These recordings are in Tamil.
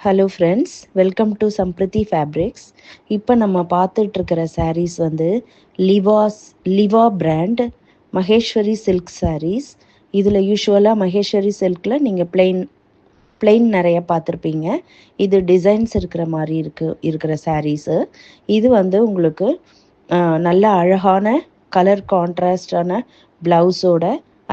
Hello friends welcome to Sampriti fabrics இப்போ நம்ம பார்த்துட்ருக்கிற சாரீஸ் வந்து Liva's Liva brand Maheshwari silk sarees இதில் யூஸ்வலாக மகேஸ்வரி சில்கில் நீங்கள் பிளெயின் பிளெயின் நிறைய பார்த்துருப்பீங்க. இது டிசைன்ஸ் இருக்கிற மாதிரி இருக்கு இருக்கிற சாரீஸு இது வந்து உங்களுக்கு நல்ல அழகான கலர் கான்ட்ராஸ்டான ப்ளவுஸோட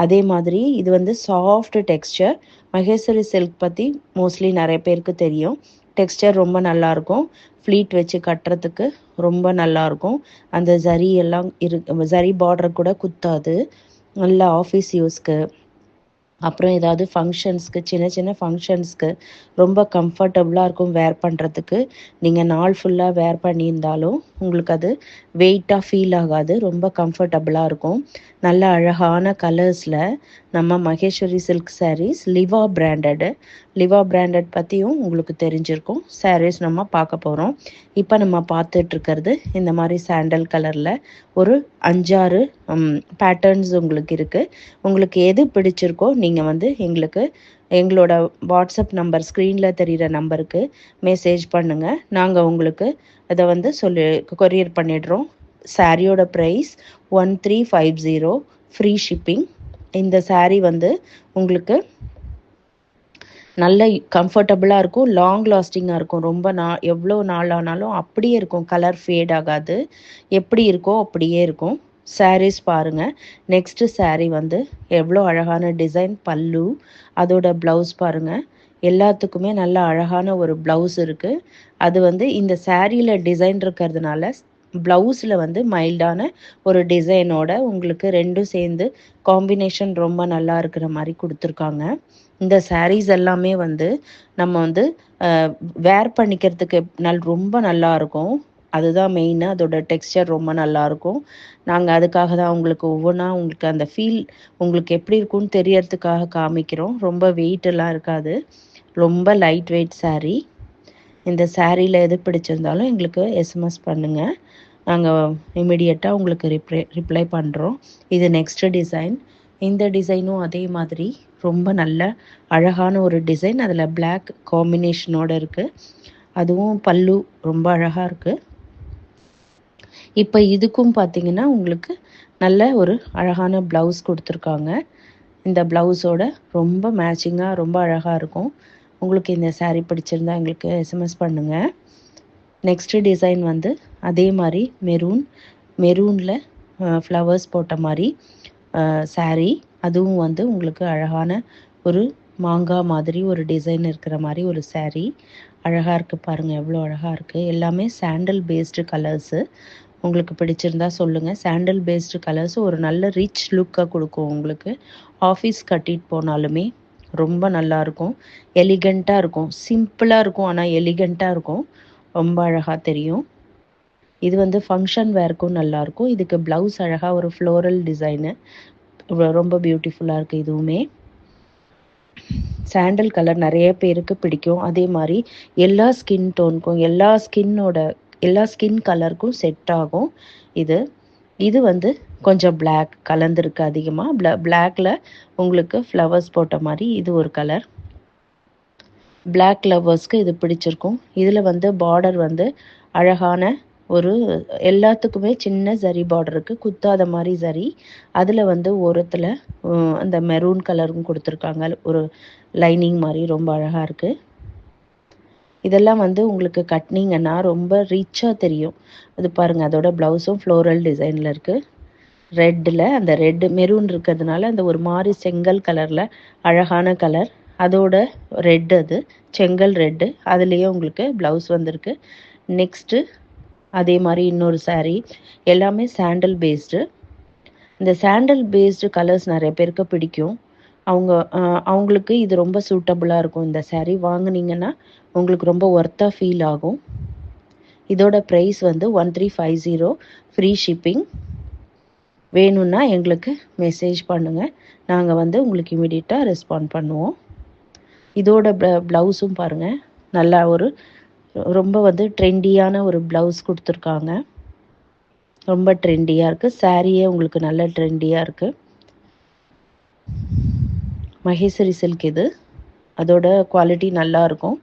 அதே மாதிரி இது வந்து சாஃப்ட் டெக்ஸ்சர் மகேஸ்வரி சில்க் பற்றி மோஸ்ட்லி நிறைய பேருக்கு தெரியும். டெக்ஸ்சர் ரொம்ப நல்லாயிருக்கும் ஃப்ளீட் வச்சு கட்டுறதுக்கு ரொம்ப நல்லாயிருக்கும் அந்த ஜரி எல்லாம் இரு ஜரி பார்டர் கூட குத்தாது. நல்ல ஆஃபீஸ் யூஸ்க்கு அப்புறம் ஏதாவது ஃபங்க்ஷன்ஸ்க்கு சின்ன சின்ன ஃபங்க்ஷன்ஸ்க்கு ரொம்ப கம்ஃபர்டபுளாக இருக்கும் வேர் பண்ணுறதுக்கு நீங்கள் நாள் ஃபுல்லாக வேர் பண்ணியிருந்தாலும் உங்களுக்கு அது வெயிட்டாக ஃபீல் ஆகாது ரொம்ப கம்ஃபர்டபுளாக இருக்கும். நல்ல அழகான கலர்ஸில் நம்ம Maheshwari silk sarees Liva branded Liva branded பற்றியும் உங்களுக்கு தெரிஞ்சிருக்கும். சாரீஸ் நம்ம பார்க்க போகிறோம் இப்போ நம்ம பார்த்துட்ருக்கிறது இந்த மாதிரி சாண்டல் கலரில் ஒரு அஞ்சாறு பேட்டர்ன்ஸ் உங்களுக்கு இருக்குது உங்களுக்கு எது பிடிச்சிருக்கோ நீங்கள் வந்து எங்களுக்கு எங்களோட வாட்ஸ்அப் நம்பர் ஸ்க்ரீனில் தெரிகிற நம்பருக்கு மெசேஜ் பண்ணுங்கள் நாங்கள் உங்களுக்கு அதை வந்து சொல்லி கொரியர் பண்ணிடுறோம். சாரியோட price one three five zero free shipping இந்த saree வந்து உங்களுக்கு நல்ல கம்ஃபர்டபுளாக இருக்கும் லாங் லாஸ்டிங்காக இருக்கும். ரொம்ப நா எவ்வளோ நாள் ஆனாலும் அப்படியே இருக்கும். கலர் ஃபேட் ஆகாது. எப்படி இருக்கோ அப்படியே இருக்கும். சாரீஸ் பாருங்க. நெக்ஸ்ட்டு சாரீ வந்து எவ்வளோ அழகான டிசைன் பல்லு அதோட ப்ளவுஸ் பாருங்கள் எல்லாத்துக்குமே நல்ல அழகான ஒரு ப்ளவுஸ் இருக்குது அது வந்து இந்த சாரியில் டிசைன் இருக்கிறதுனால ப்ளவுஸில் வந்து மைல்டான ஒரு டிசைனோட உங்களுக்கு ரெண்டும் சேர்ந்து காம்பினேஷன் ரொம்ப நல்லா இருக்கிற மாதிரி கொடுத்துருக்காங்க. இந்த சாரீஸ் எல்லாமே வந்து நம்ம வந்து வேர் பண்ணிக்கிறதுக்கு நல் ரொம்ப நல்லா இருக்கும். அதுதான் மெயினாக அதோட டெக்ஸ்சர் ரொம்ப நல்லாயிருக்கும் நாங்கள் அதுக்காக தான் உங்களுக்கு ஒவ்வொன்றா உங்களுக்கு அந்த ஃபீல் உங்களுக்கு எப்படி இருக்கும்னு தெரியறதுக்காக காமிக்கிறோம். ரொம்ப வெயிட்டெல்லாம் இருக்காது. ரொம்ப லைட் வெயிட் சாரீ இந்த சாரியில் எது பிடிச்சிருந்தாலும் எங்களுக்கு எஸ்எம்எஸ் பண்ணுங்கள் நாங்கள் இமிடியட்டாக உங்களுக்கு ரிப்ளை ரிப்ளை பண்ணுறோம் இது நெக்ஸ்ட் டிசைன் இந்த டிசைனும் அதே மாதிரி ரொம்ப நல்ல அழகான ஒரு டிசைன் அதில் பிளாக் காம்பினேஷனோட இருக்குது அதுவும் பல்லு ரொம்ப அழகாக இருக்குது இப்போ இதுக்கும் பார்த்தீங்கன்னா உங்களுக்கு நல்ல ஒரு அழகான ப்ளவுஸ் கொடுத்துருக்காங்க. இந்த ப்ளவுஸோட ரொம்ப மேட்சிங்காக ரொம்ப அழகாக இருக்கும். உங்களுக்கு இந்த சாரீ பிடிச்சிருந்தா எங்களுக்கு எஸ்எம்எஸ் பண்ணுங்கள் நெக்ஸ்ட்டு டிசைன் வந்து அதே மாதிரி மெரூன் மெரூனில் ஃப்ளவர்ஸ் போட்ட மாதிரி சாரீ அதுவும் வந்து உங்களுக்கு அழகான ஒரு மாங்காய் மாதிரி ஒரு டிசைன் இருக்கிற மாதிரி ஒரு சாரீ அழகாக இருக்குது பாருங்கள் எவ்வளோ அழகாக இருக்குது எல்லாமே சாண்டல் பேஸ்டு கலர்ஸு உங்களுக்கு பிடிச்சிருந்தா சொல்லுங்கள் சாண்டல் பேஸ்டு கலர்ஸ் ஒரு நல்ல ரிச் லுக்காக கொடுக்கும் உங்களுக்கு. ஆஃபீஸ் கட்டிட்டு போனாலுமே ரொம்ப நல்லா இருக்கும். எலிகண்ட்டாக இருக்கும். சிம்பிளாக இருக்கும் ஆனால் எலிகண்ட்டாக இருக்கும். ரொம்ப அழகாக தெரியும். இது வந்து ஃபங்க்ஷன் வேர்க்கும் நல்லாயிருக்கும் இதுக்கு ப்ளவுஸ் அழகாக ஒரு ஃப்ளோரல் டிசைனு ரொம்ப பியூட்டிஃபுல்லாக இருக்குது இதுவுமே. சாண்டல் கலர் நிறைய பேருக்கு பிடிக்கும். அதே மாதிரி எல்லா ஸ்கின் டோனுக்கும் எல்லா ஸ்கின்னோட எல்லா ஸ்கின் கலருக்கும் செட் ஆகும். இது இது வந்து கொஞ்சம் பிளாக் கலந்துருக்கு அதிகமாக ப்ள பிளாக்ல உங்களுக்கு ஃப்ளவர்ஸ் போட்ட மாதிரி இது ஒரு கலர் பிளாக் லவ்வர்ஸ்க்கு இது பிடிச்சிருக்கும். இதில் வந்து பார்டர் வந்து அழகான ஒரு எல்லாத்துக்குமே சின்ன ஜரி பார்டர் இருக்குது குத்தாத மாதிரி ஜரி அதில் வந்து ஓரத்தில் அந்த மெரூன் கலரும் கொடுத்துருக்காங்க. ஒரு லைனிங் மாதிரி ரொம்ப அழகாக இருக்குது இதெல்லாம் வந்து உங்களுக்கு கட்டினீங்கன்னா ரொம்ப ரிச்சாக தெரியும். அது பாருங்கள் அதோட ப்ளவுஸும் ஃப்ளோரல் டிசைனில் இருக்குது ரெட்டில் அந்த ரெட் மெரூன் இருக்கிறதுனால அந்த ஒரு மாதிரி செங்கல் கலரில் அழகான கலர் அதோட ரெட் அது செங்கல் ரெட்டு அதுலேயே உங்களுக்கு ப்ளவுஸ் வந்திருக்கு. நெக்ஸ்ட்டு அதே மாதிரி இன்னொரு சாரீ எல்லாமே சாண்டல் பேஸ்டு இந்த சாண்டல் பேஸ்டு கலர்ஸ் நிறைய பேருக்கு பிடிக்கும். அவங்க அவங்களுக்கு இது ரொம்ப சூட்டபுளாக இருக்கும் இந்த சேரீ வாங்கினீங்கன்னா உங்களுக்கு ரொம்ப ஒர்த்தாக ஃபீல் ஆகும். இதோட ப்ரைஸ் வந்து one three five zero free shipping வேணும்னா எங்களுக்கு மெசேஜ் பண்ணுங்கள் நாங்கள் வந்து உங்களுக்கு இமீடியட்டாக ரெஸ்பாண்ட் பண்ணுவோம். இதோட ப்ளவுஸும் பாருங்கள் நல்லா ஒரு ரொம்ப வந்து ட்ரெண்டியான ஒரு ப்ளவுஸ் கொடுத்துருக்காங்க. ரொம்ப ட்ரெண்டியாக இருக்குது சாரியே உங்களுக்கு நல்ல ட்ரெண்டியாக இருக்குது மகேஸ்வரி சில்க் இது. அதோட குவாலிட்டி நல்லா இருக்கும்.